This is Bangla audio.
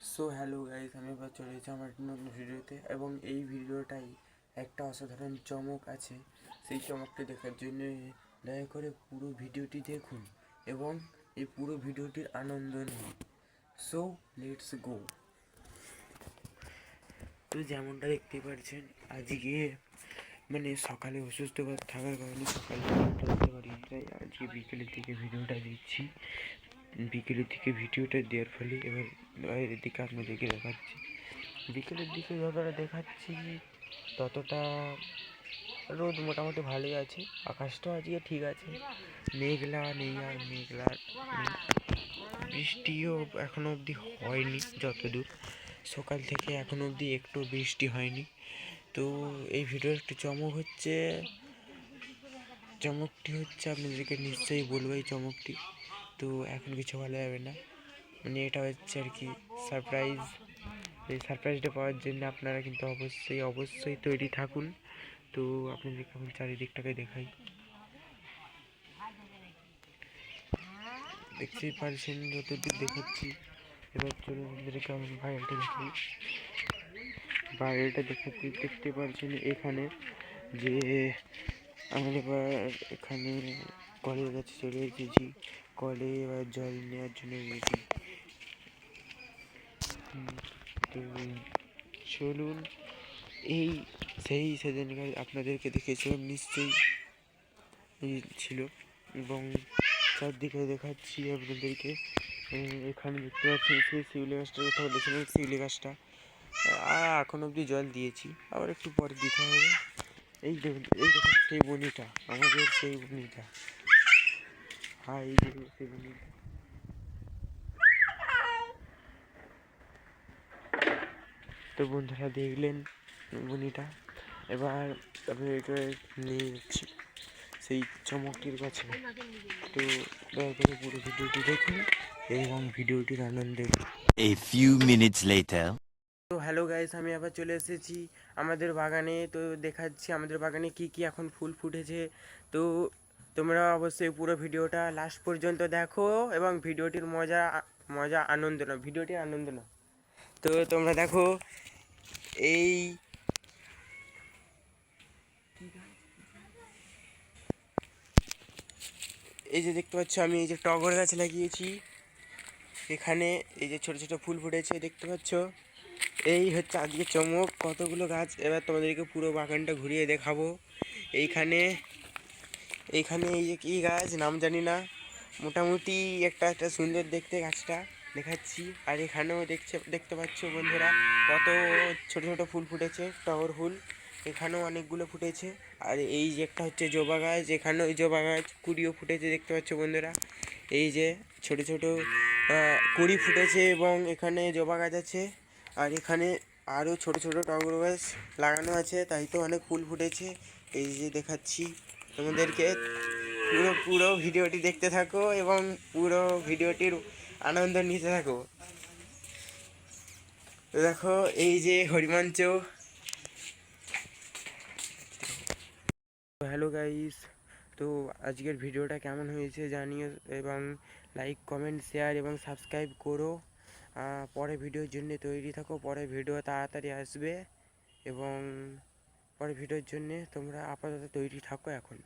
সো হ্যালো গাইস আমি এবার চলে এসেছি আমার একটা নতুন ভিডিওতে এবং এই ভিডিওটাই একটা অসাধারণ চমক আছে। সেই চমকটি দেখার জন্য দয়া করে পুরো ভিডিওটি দেখুন এবং এই পুরো ভিডিওটির আনন্দ নিন। সো লেটস গো তো যেমনটা দেখতে পাচ্ছেন, আজকে মানে সকালে অসুস্থ থাকার কারণে সকালে দিতে পারিনি, তাই আজকে বিকেলের দিকে ভিডিওটা দিচ্ছি। বিকেলের দিকে ভিডিওটা দেওয়ার ফলে এবার বাইরের দিকে আপনাদেরকে দেখাচ্ছি। বিকেলের দিকে যতটা দেখাচ্ছি, ততটা রোদ মোটামুটি ভালোই আছে, আকাশটাও আজকে ঠিক আছে। মেঘলা, নেই আর মেঘলা, বৃষ্টিও এখনও অবধি হয়নি যতদূর। সকাল থেকে এখনও অবধি একটু বৃষ্টি হয়নি। তো এই ভিডিওর একটি চমক হচ্ছে, চমকটি হচ্ছে আপনাদেরকে নিশ্চয়ই বলব এই চমকটি। তো এখন কিছু বলা যাবে না। মানে এটা হচ্ছে আর কি সারপ্রাইজ এই সারপ্রাইজটা পাওয়ার জন্য আপনারা কিন্তু অবশ্যই অবশ্যই তৈরি থাকুন। তো আপনাদের আমি চারিদিকটাকে দেখাই। দেখতেই পারছেন, যতদূর দেখাচ্ছি। এবার চলুন আপনাদেরকে আমি ভাইরালটা দেখাই। ভাইরালটা দেখাচ্ছি দেখতে পারছেন এখানে যে, আমরা এবার এখানে কলের কাছে চলে এসেছি। কলে এবার জল নেওয়ার জন্য রেডি তো চলুন, এই সেই সেদিনকার আপনাদেরকে দেখেছিলাম, নিশ্চয়ই ছিল এবং চারদিকে দেখাচ্ছি আপনাদেরকে। এখানে দেখতে পাচ্ছি, সেই শিউলি গাছটার কথা বলেছিলাম, শিউলি গাছটা। আর এখন অবধি জল দিয়েছি, আবার একটু পরে দিতে হবে। এই দেখুন এই দেখুন সেই বনিটা আমাদের সেই বনিটা দেখুন সেই তো বন্ধুরা দেখলেন বনিটা। এবার আপনাদেরকে নিয়ে যাচ্ছি সেই চমকটির কাছে তো দয়া করে পুরো ভিডিওটি দেখুন এবং ভিডিওটির আনন্দ নিন। A few minutes later. তো হ্যালো গাইস আমি আবার চলে এসেছি আমাদের বাগানে। তো দেখাচ্ছি আমাদের বাগানে কি কি এখন ফুল ফুটেছে। তো তোমরা অবশ্যই পুরো ভিডিওটা লাস্ট পর্যন্ত দেখো এবং ভিডিওটির মজা মজা আনন্দ নাও ভিডিওটির আনন্দ নাও। তো তোমরা দেখো, এই এই যে দেখতে পাচ্ছ আমি, এই যে টগর গাছ লাগিয়েছি। এখানে এই যে ছোট ছোট ফুল ফুটেছে, দেখতে পাচ্ছ? এই হচ্ছে আজকে চমক, কতগুলো গাছ। এবার তোমাদেরকে পুরো বাগানটা ঘুরিয়ে দেখাবো। এইখানে এইখানে এই যে কী গাছ, নাম জানি না। মোটামুটি একটা একটা সুন্দর দেখতে গাছটা দেখাচ্ছি। আর এখানেও দেখছে, দেখতে পাচ্ছ বন্ধুরা, কত ছোট ছোট ফুল ফুটেছে, টগর ফুল। এখানেও অনেকগুলো ফুটেছে। আর এই যে একটা হচ্ছে জবা গাছ, এখানেও জবা গাছ কুড়িও ফুটেছে, দেখতে পাচ্ছ বন্ধুরা। এই যে ছোট ছোট কুড়ি ফুটেছে এবং এখানে জবা গাছ আছে। আর এখানে আরও ছোট ছোট টগর গাছ লাগানো আছে, তাই তো অনেক ফুল ফুটেছে। এই যে দেখাচ্ছি তোমাদেরকে পুরো পুরো ভিডিওটি দেখতে থাকো এবং পুরো ভিডিওটির আনন্দ নিতে থাকো। দেখো, এই যে হরিমঞ্চ হ্যালো গাইস তো আজকের ভিডিওটা কেমন হয়েছে জানিও এবং লাইক কমেন্ট শেয়ার এবং সাবস্ক্রাইব করো। পরে ভিডিওর জন্য তৈরি থাকো, পরে ভিডিও তাড়াতাড়ি আসবে এবং পরে ভিডিওর জন্যে তোমরা আপাতত তৈরি থাকো এখন।